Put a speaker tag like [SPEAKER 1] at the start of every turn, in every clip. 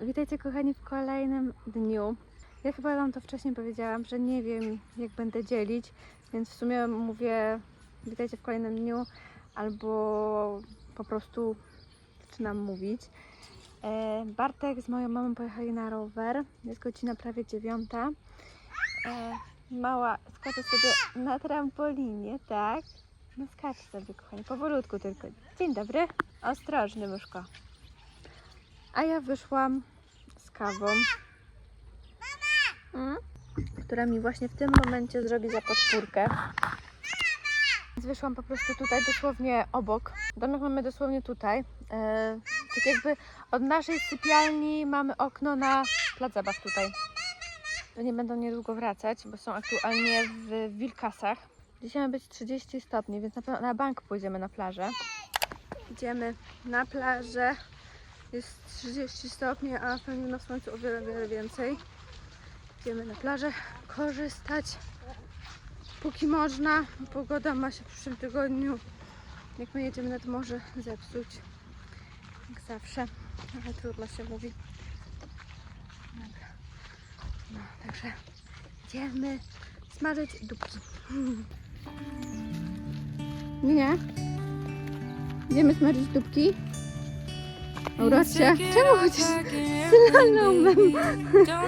[SPEAKER 1] Witajcie kochani w kolejnym dniu. Ja chyba Wam to wcześniej powiedziałam, że nie wiem jak będę dzielić, więc w sumie mówię witajcie w kolejnym dniu albo po prostu zaczynam mówić. E, Bartek z moją mamą pojechali na rower. Jest godzina prawie dziewiąta. E, Mała skacze sobie na trampolinie, tak? No skacz sobie kochani, powolutku tylko. Dzień dobry. Ostrożny myszko. A ja wyszłam z kawą. Mm? Która mi właśnie w tym momencie zrobi za podpórkę. Więc wyszłam po prostu tutaj, dosłownie obok. Domek mamy dosłownie tutaj. E, tak jakby od naszej sypialni mamy okno na plac zabaw tutaj. To nie będą niedługo wracać, bo są aktualnie w Wilkasach. Dzisiaj ma być 30 stopni, więc na, pewno na bank pójdziemy na plażę. Idziemy na plażę. Jest 30 stopni, a pewnie na słońcu o wiele, wiele więcej. Idziemy na plażę korzystać, póki można. Pogoda ma się w przyszłym tygodniu, jak my jedziemy nad morze, zepsuć. Jak zawsze, ale trudno się mówi. No, także idziemy smażyć dupki. Nie? Idziemy smażyć dupki? Auracja, czemu chodzisz slalomem? Za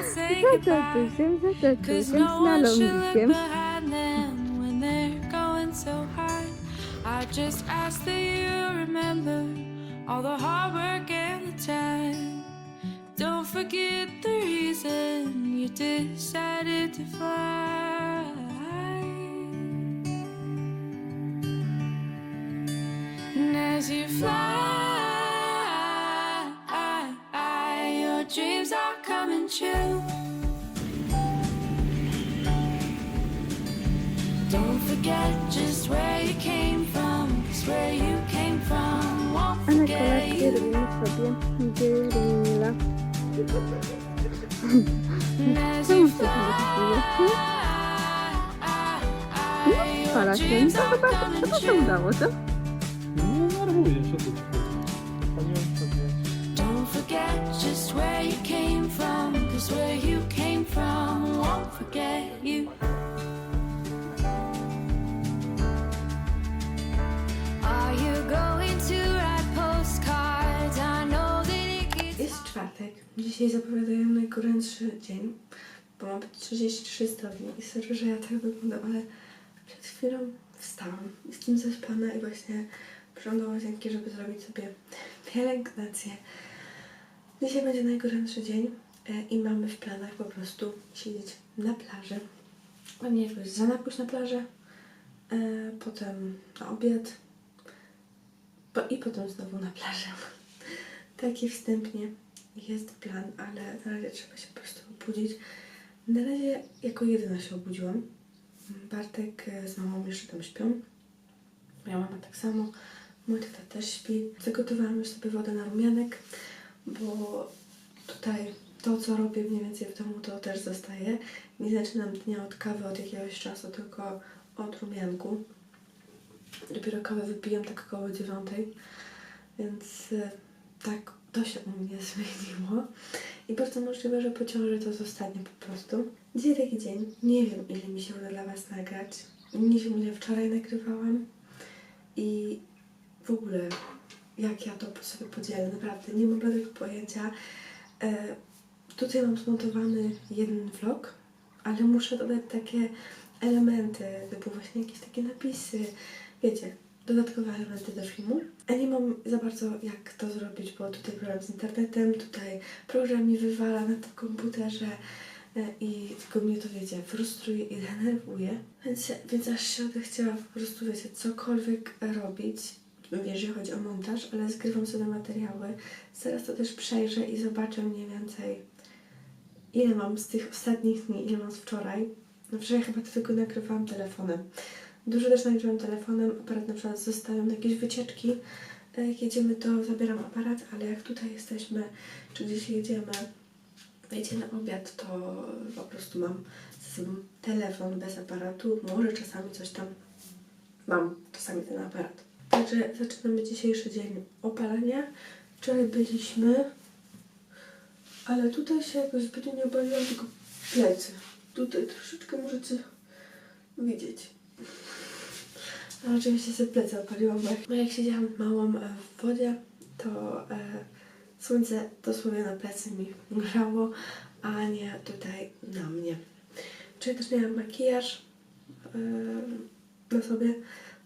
[SPEAKER 1] tatusiem, za tatusiem, slalomnikiem.
[SPEAKER 2] I just ask that you remember all the hard work and the time. Don't forget the reason you decided to fly. And as you fly, coming true. Don't forget just where you came from, 'cause where you came from won't
[SPEAKER 1] A na
[SPEAKER 2] forget
[SPEAKER 1] kolację
[SPEAKER 2] you.
[SPEAKER 1] robimy sobie grilla.
[SPEAKER 2] And as
[SPEAKER 1] Co
[SPEAKER 2] you
[SPEAKER 1] mi się tam zrobiło?
[SPEAKER 2] fly,
[SPEAKER 1] Fala
[SPEAKER 2] your
[SPEAKER 1] się.
[SPEAKER 2] dreams
[SPEAKER 1] To
[SPEAKER 2] are
[SPEAKER 1] chyba
[SPEAKER 2] coming
[SPEAKER 1] chyba się
[SPEAKER 2] true.
[SPEAKER 1] udało, co?
[SPEAKER 3] Nie nerwuję się tu. Panią sobie.
[SPEAKER 2] Don't forget just where you came where you came from won't forget you. Are you going to write postcards? I know that it gets
[SPEAKER 4] Jest czwartek. Dzisiaj zapowiadają najgorętszy dzień, bo ma być 33 stopnie. I sorry, że ja tak wyglądam, ale przed chwilą wstałam. Jestem zaspana i właśnie przyszłam łazienki, żeby zrobić sobie pielęgnację. Dzisiaj będzie najgorętszy dzień i mamy w planach po prostu siedzieć na plaży. Pewnie jakoś rana pójść na plażę, e, potem na obiad i potem znowu na plażę. Taki wstępnie jest plan, ale na razie trzeba się po prostu obudzić. Na razie jako jedyna się obudziłam. Bartek e, z mamą jeszcze tam śpią. Moja mama tak samo. Mój tata też śpi. Zagotowałam już sobie wodę na rumianek, bo tutaj to, co robię mniej więcej w domu, to też zostaje. Nie zaczynam dnia od kawy od jakiegoś czasu, tylko od rumianku. Dopiero kawę wypijam tak około dziewiątej, więc e, tak to się u mnie zmieniło. I bardzo możliwe, że po ciąży to zostanie po prostu. Dzisiaj taki dzień. Nie wiem, ile mi się uda dla Was nagrać. Nie wiem, ile wczoraj nagrywałam. I w ogóle, jak ja to sobie podzielę, naprawdę nie mam żadnego pojęcia. E, tutaj mam zmontowany jeden vlog, ale muszę dodać takie elementy, typu właśnie jakieś takie napisy, wiecie, dodatkowe elementy do filmu. A nie mam za bardzo jak to zrobić, bo tutaj problem z internetem, tutaj program mi wywala na tym komputerze e, i tylko mnie to, wiecie, frustruje i denerwuje. Więc, więc aż się odechciała po prostu, wiecie, cokolwiek robić, jeżeli chodzi o montaż, ale zgrywam sobie materiały. Zaraz to też przejrzę i zobaczę mniej więcej, ile mam z tych ostatnich dni, ile mam z wczoraj. No wczoraj chyba to tylko nagrywałam telefonem. Dużo też nagrywam telefonem, aparat na przykład zostają na jakieś wycieczki. Jak jedziemy, to zabieram aparat, ale jak tutaj jesteśmy, czy gdzieś jedziemy, wiecie, na obiad, to po prostu mam sobą telefon bez aparatu. Może czasami coś tam mam, czasami ten aparat. Także zaczynamy dzisiejszy dzień opalania. Wczoraj byliśmy Ale tutaj się jakoś zbytnio nie obaliłam, tylko plecy. Tutaj troszeczkę możecie widzieć. Ale oczywiście sobie plecy opaliłam, bo jak, siedziałam małą e, w wodzie, to e, słońce dosłownie na plecy mi grzało, a nie tutaj na mnie. Czyli też miałam makijaż e, na sobie.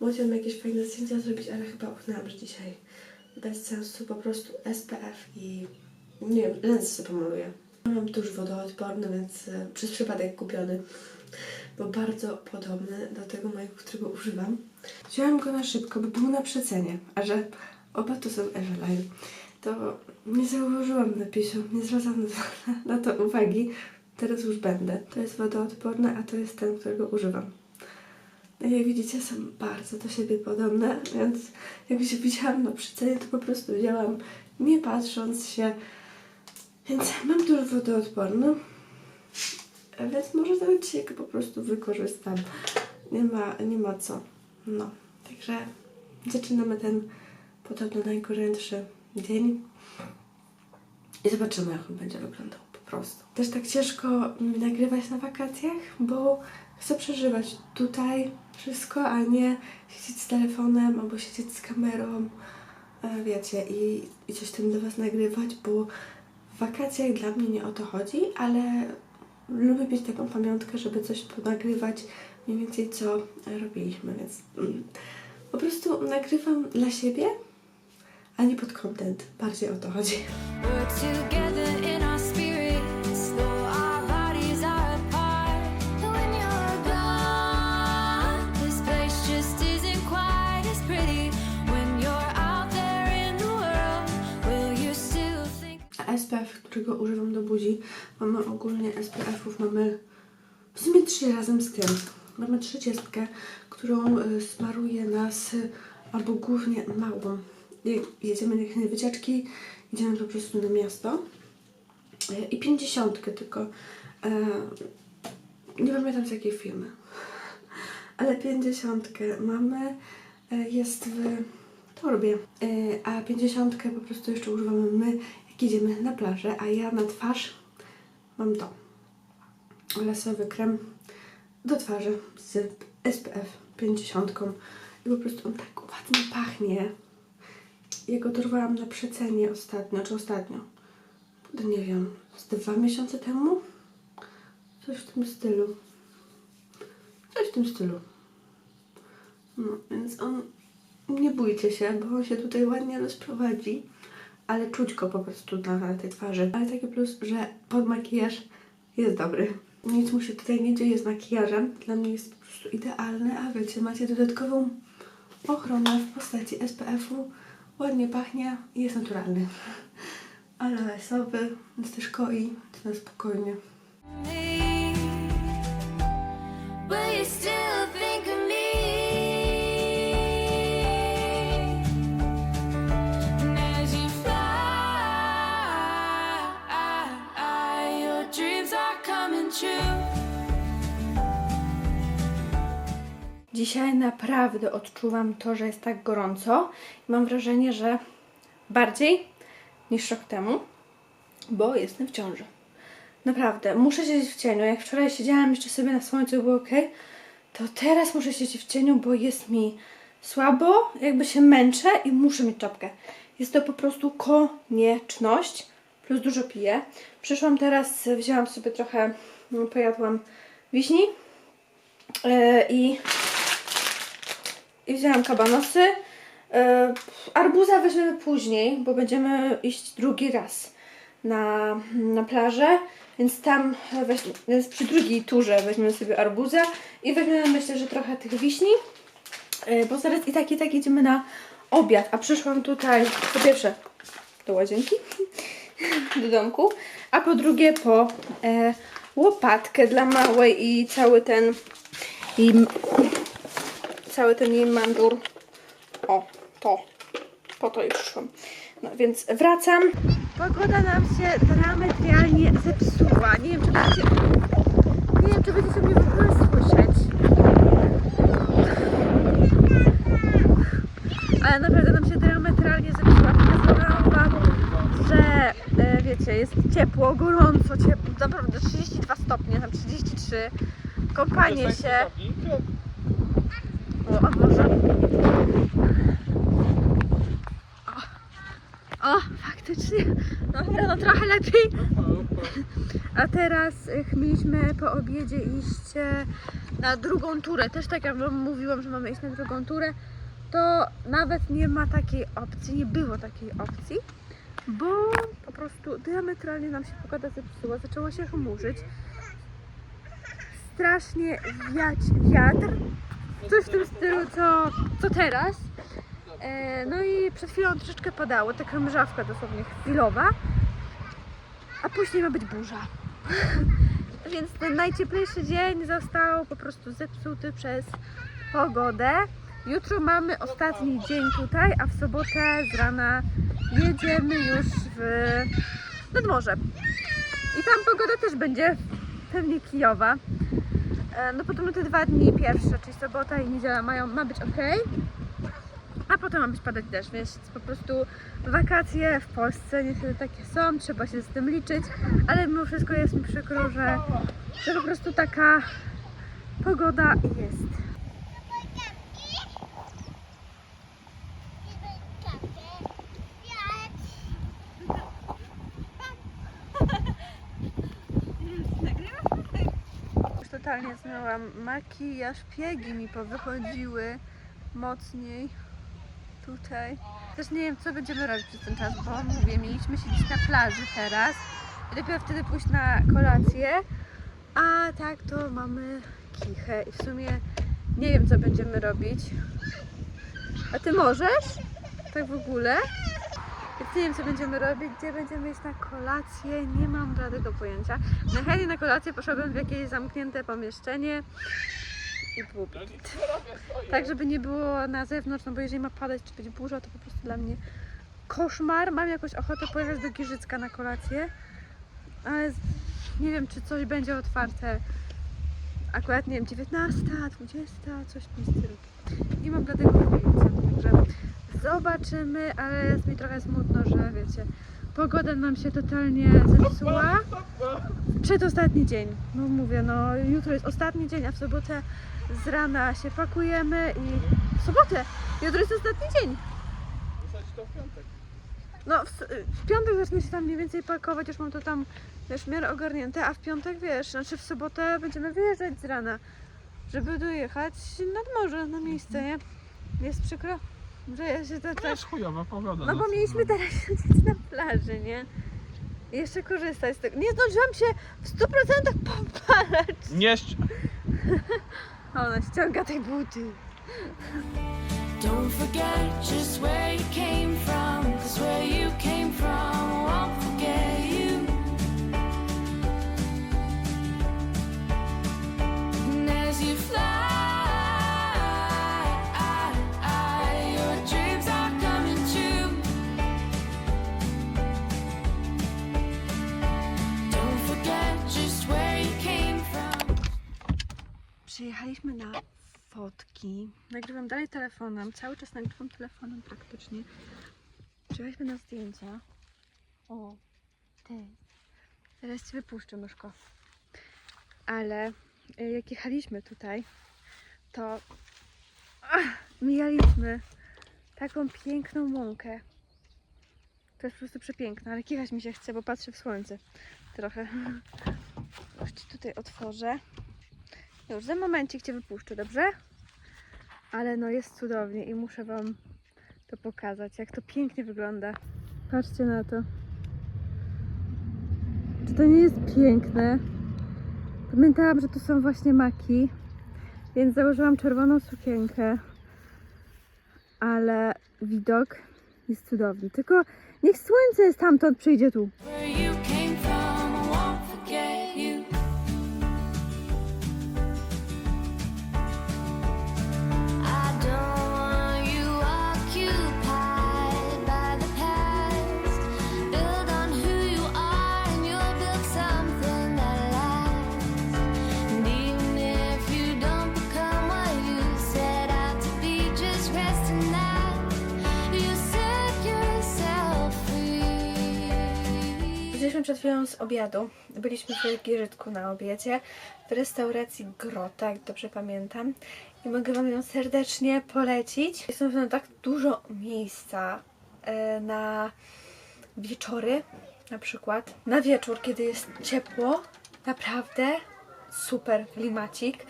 [SPEAKER 4] Bo chciałam jakieś fajne zdjęcia zrobić, ale chyba uznałam, że dzisiaj bez sensu po prostu SPF i nie wiem, lens sobie pomaluję. Mam tuż wodoodporny, więc e, przez przypadek kupiony, bo bardzo podobny do tego mojego, którego używam. Wziąłem go na szybko, bo był na przecenie, a że oba to są Eveline, to nie zauważyłam napisu, nie zwracam na, to uwagi. Teraz już będę. To jest wodoodporny, a to jest ten, którego używam. No Jak widzicie, są bardzo do siebie podobne, więc jak się widziałam na przycenie, to po prostu wzięłam, nie patrząc się. Więc mam dużo wodoodporny, więc może dzisiaj go po prostu wykorzystam. Nie ma, nie ma co. No, także zaczynamy ten podobno najgorętszy dzień i zobaczymy, jak on będzie wyglądał po prostu. Też tak ciężko nagrywać na wakacjach, bo chcę przeżywać tutaj wszystko, a nie siedzieć z telefonem albo siedzieć z kamerą, e, wiecie, i, i coś tam do Was nagrywać, bo wakacjach dla mnie nie o to chodzi, ale lubię mieć taką pamiątkę, żeby coś ponagrywać, mniej więcej co robiliśmy, więc mm, po prostu nagrywam dla siebie, a nie pod content. Bardziej o to chodzi. SPF, którego używam do buzi, mamy ogólnie SPF-ów, mamy w sumie trzy razem z tym. Mamy trzydziestkę, którą y, smaruje nas y, albo głównie małą. Jedziemy na jakieś wycieczki, idziemy po prostu na miasto. Y, I pięćdziesiątkę tylko. nie pamiętam z jakiej firmy. Ale pięćdziesiątkę mamy. Jest w torbie. A pięćdziesiątkę po prostu jeszcze używamy my, jak idziemy na plażę, a ja na twarz mam to. Lasowy krem do twarzy z SPF 50 i po prostu on tak ładnie pachnie. Ja go dorwałam na przecenie ostatnio, czy ostatnio? Kurde, Nie wiem, z dwa miesiące temu? Coś w tym stylu. Coś w tym stylu. No, więc on, nie bójcie się, bo on się tutaj ładnie rozprowadzi, ale czuć go po prostu na tej twarzy. Ale taki plus, że pod makijaż jest dobry. Nic mu się tutaj nie dzieje z makijażem. Dla mnie jest po prostu idealny, a wiecie, macie dodatkową ochronę w postaci SPF-u. Ładnie pachnie i jest naturalny. Ale wesoły, więc też koi, na spokojnie.
[SPEAKER 5] Dzisiaj naprawdę odczuwam to, że jest tak gorąco. Mam wrażenie, że bardziej niż rok temu, bo jestem w ciąży. Naprawdę, muszę siedzieć w cieniu. Jak wczoraj siedziałam jeszcze sobie na słońcu, było ok, to teraz muszę siedzieć w cieniu, bo jest mi słabo, jakby się męczę i muszę mieć czapkę. Jest to po prostu konieczność, plus dużo piję. Przyszłam teraz, wzięłam sobie trochę, no, pojadłam wiśni yy, i i wzięłam kabanosy. Yy, arbuza weźmiemy później, bo będziemy iść drugi raz na, na plażę, więc tam weź, więc przy drugiej turze weźmiemy sobie arbuzę i weźmiemy myślę, że trochę tych wiśni, yy, bo zaraz i tak i tak idziemy na obiad, a przyszłam tutaj po pierwsze do łazienki, do domku, a po drugie po e, łopatkę dla małej i cały ten i cały ten jej mandur. O, to. Po to już szłam. No więc wracam. Pogoda nam się diametralnie zepsuła. Nie wiem, czy będziecie, nie wiem, czy będziecie mnie w ogóle słyszeć. Ale naprawdę nam się diametralnie zepsuła. Pokazałam Wam, że e,
[SPEAKER 4] wiecie, jest ciepło, gorąco, ciepło, naprawdę 32 stopnie, tam 33, kąpanie się. O, a może... O, o, faktycznie, dobra, no trochę lepiej. A teraz y, mieliśmy po obiedzie iść na drugą turę. Też tak jak wam mówiłam, że mamy iść na drugą turę, to nawet nie ma takiej opcji, nie było takiej opcji, bo po prostu diametralnie nam się pogoda zepsuła, zaczęło się chmurzyć. Strasznie wiać wiatr, coś w tym stylu co, co teraz. E, no i przed chwilą troszeczkę padało, taka mrzawka dosłownie chwilowa, a później ma być burza. Więc ten najcieplejszy dzień został po prostu zepsuty przez pogodę. Jutro mamy ostatni dzień tutaj, a w sobotę z rana jedziemy już w nad morze. I tam pogoda też będzie pewnie kijowa. E, No podobno te dwa dni pierwsze, czyli sobota i niedziela mają, ma być ok. A potem ma być padać deszcz, więc po prostu wakacje w Polsce niestety takie są, trzeba się z tym liczyć, ale mimo wszystko jest mi przykro, że, że po prostu taka pogoda jest. Totalnie zmyłam makijaż, piegi mi powychodziły mocniej tutaj. Też nie wiem, co będziemy robić przez ten czas, bo mówię, mieliśmy siedzieć na plaży teraz i dopiero wtedy pójść na kolację, a tak to mamy kichę i w sumie nie wiem, co będziemy robić. A ty możesz? Tak w ogóle? Więc nie wiem, co będziemy robić, gdzie będziemy iść na kolację, nie mam żadnego pojęcia. Najchętniej na kolację poszłabym w jakieś zamknięte pomieszczenie i git. Tak, żeby nie było na zewnątrz, no bo jeżeli ma padać czy być burza, to po prostu dla mnie koszmar. Mam jakąś ochotę pojechać do Giżycka na kolację, ale nie wiem, czy coś będzie otwarte akurat, nie wiem, 19, 20, coś w tym stylu. Nie mam dlatego pojęcia, także zobaczymy, ale jest mi trochę smutno, że wiecie, pogoda nam się totalnie zepsuła. Przedostatni dzień, no mówię, no jutro jest ostatni dzień, a w sobotę z rana się pakujemy i w sobotę, jutro jest ostatni dzień. No w, s- w piątek zacznę się tam mniej więcej pakować, już mam to tam wiesz, w miarę ogarnięte, a w piątek wiesz, znaczy w sobotę będziemy wyjeżdżać z rana, żeby dojechać nad morze, na miejsce, nie? Jest przykro, że ja się to
[SPEAKER 6] To
[SPEAKER 4] tak...
[SPEAKER 6] jest chujowa pogoda.
[SPEAKER 4] No bo
[SPEAKER 6] co
[SPEAKER 4] mieliśmy teraz siedzieć na plaży, nie? I jeszcze korzystać z tego. Nie zdążyłam się w 100% popalać.
[SPEAKER 6] Nie ści-
[SPEAKER 4] A ona ściąga tej buty.
[SPEAKER 2] Don't forget just where you came from, cause where you came from won't forget you. And as you fly,
[SPEAKER 4] Przyjechaliśmy na fotki. Nagrywam dalej telefonem. Cały czas nagrywam telefonem praktycznie. Przyjechaliśmy na zdjęcia. O, ty. Zaraz cię wypuszczę, myszko. Ale y, jak jechaliśmy tutaj, to ach, mijaliśmy taką piękną łąkę. To jest po prostu przepiękne, ale kichać mi się chce, bo patrzę w słońce. Trochę. Już ci tutaj otworzę. Już za momencik Cię wypuszczę, dobrze? Ale no jest cudownie i muszę Wam to pokazać, jak to pięknie wygląda. Patrzcie na to. Czy to nie jest piękne? Pamiętałam, że to są właśnie maki, więc założyłam czerwoną sukienkę. Ale widok jest cudowny. Tylko niech słońce stamtąd przyjdzie tu. Przed chwilą z obiadu. Byliśmy w Giżytku na obiedzie w restauracji Grota, jak dobrze pamiętam. I mogę Wam ją serdecznie polecić. Jest na tak dużo miejsca e, na wieczory, na przykład. Na wieczór, kiedy jest ciepło, naprawdę super klimacik,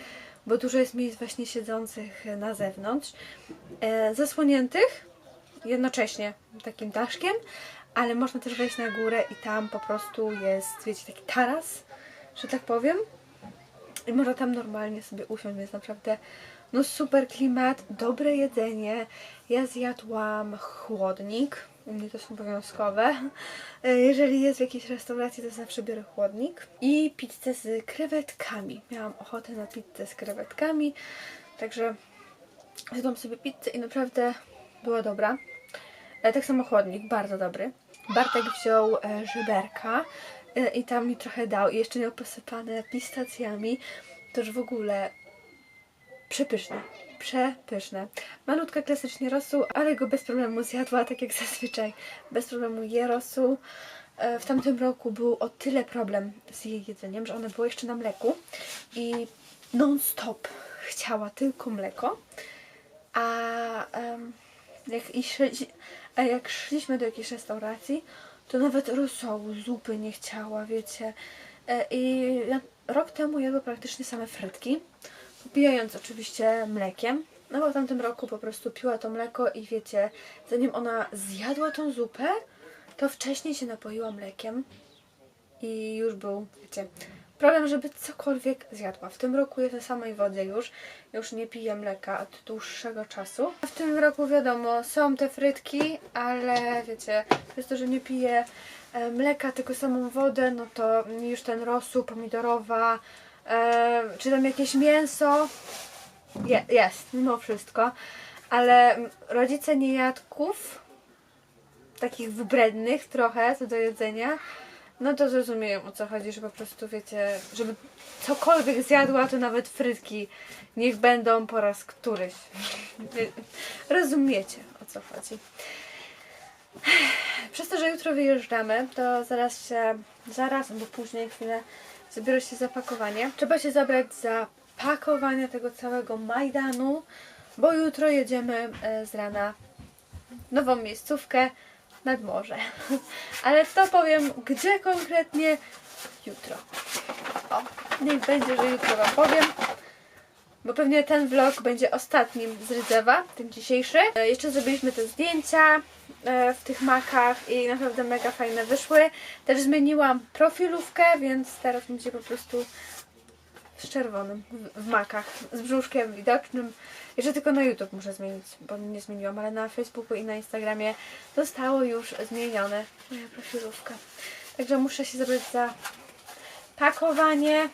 [SPEAKER 4] bo dużo jest miejsc właśnie siedzących na zewnątrz, e, zasłoniętych jednocześnie takim daszkiem, ale można też wejść na górę i tam po prostu jest, wiecie, taki taras, że tak powiem. I można tam normalnie sobie usiąść, więc naprawdę no super klimat, dobre jedzenie. Ja zjadłam chłodnik, u mnie to jest obowiązkowe. Jeżeli jest w jakiejś restauracji, to zawsze biorę chłodnik. I pizzę z krewetkami. Miałam ochotę na pizzę z krewetkami, także zjadłam sobie pizzę i naprawdę była dobra. Tak samo chłodnik, bardzo dobry. Bartek wziął e, żeberka e, i tam mi trochę dał i jeszcze miał posypane pistacjami. To już w ogóle przepyszne. Przepyszne. Malutka klasycznie rosół, ale go bez problemu zjadła, tak jak zazwyczaj. Bez problemu je rosół. E, W tamtym roku był o tyle problem z jej jedzeniem, że ona była jeszcze na mleku i non-stop chciała tylko mleko. A em, jak, i a jak szliśmy do jakiejś restauracji, to nawet rosołu, zupy nie chciała, wiecie. E, I rok temu jadła praktycznie same frytki, popijając oczywiście mlekiem. No bo w tamtym roku po prostu piła to mleko i wiecie, zanim ona zjadła tą zupę, to wcześniej się napoiła mlekiem i już był, wiecie, problem, żeby cokolwiek zjadła. W tym roku jest na samej wodzie już, już nie piję mleka od dłuższego czasu. W tym roku wiadomo, są te frytki, ale wiecie, przez to, że nie piję e, mleka, tylko samą wodę, no to już ten rosół, pomidorowa, e, czy tam jakieś mięso, je, jest, mimo wszystko, ale rodzice niejadków, takich wybrednych trochę co do jedzenia, no to zrozumieją o co chodzi, że po prostu wiecie, żeby cokolwiek zjadła, to nawet frytki niech będą po raz któryś. Rozumiecie o co chodzi. Przez to, że jutro wyjeżdżamy, to zaraz się, zaraz albo później chwilę zabiorę się za pakowanie. Trzeba się zabrać za pakowanie tego całego Majdanu, bo jutro jedziemy e, z rana w nową miejscówkę nad morze. Ale to powiem, gdzie konkretnie jutro. O, niech będzie, że jutro Wam powiem. Bo pewnie ten vlog będzie ostatnim z Rydzewa, ten dzisiejszy. E, Jeszcze zrobiliśmy te zdjęcia e, w tych makach i naprawdę mega fajne wyszły. Też zmieniłam profilówkę, więc teraz będzie po prostu z czerwonym w, makach, z brzuszkiem widocznym. Jeszcze tylko na YouTube muszę zmienić, bo nie zmieniłam, ale na Facebooku i na Instagramie zostało już zmienione moja profilówka. Także muszę się zabrać za pakowanie.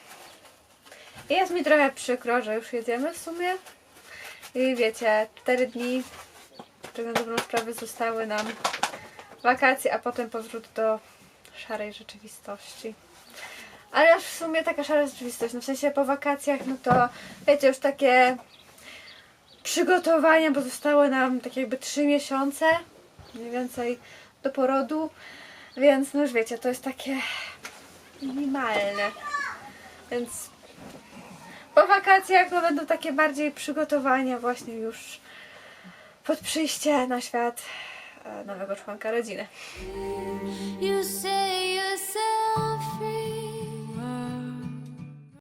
[SPEAKER 4] I jest mi trochę przykro, że już jedziemy w sumie. I wiecie, 4 dni, tak na dobrą sprawę zostały nam wakacje, a potem powrót do szarej rzeczywistości. Ale już w sumie taka szara rzeczywistość, no w sensie po wakacjach, no to wiecie, już takie przygotowania, bo zostały nam tak jakby 3 miesiące, mniej więcej do porodu, więc no już wiecie, to jest takie minimalne. Więc po wakacjach no będą takie bardziej przygotowania właśnie już pod przyjście na świat e, nowego członka rodziny.
[SPEAKER 2] You say you're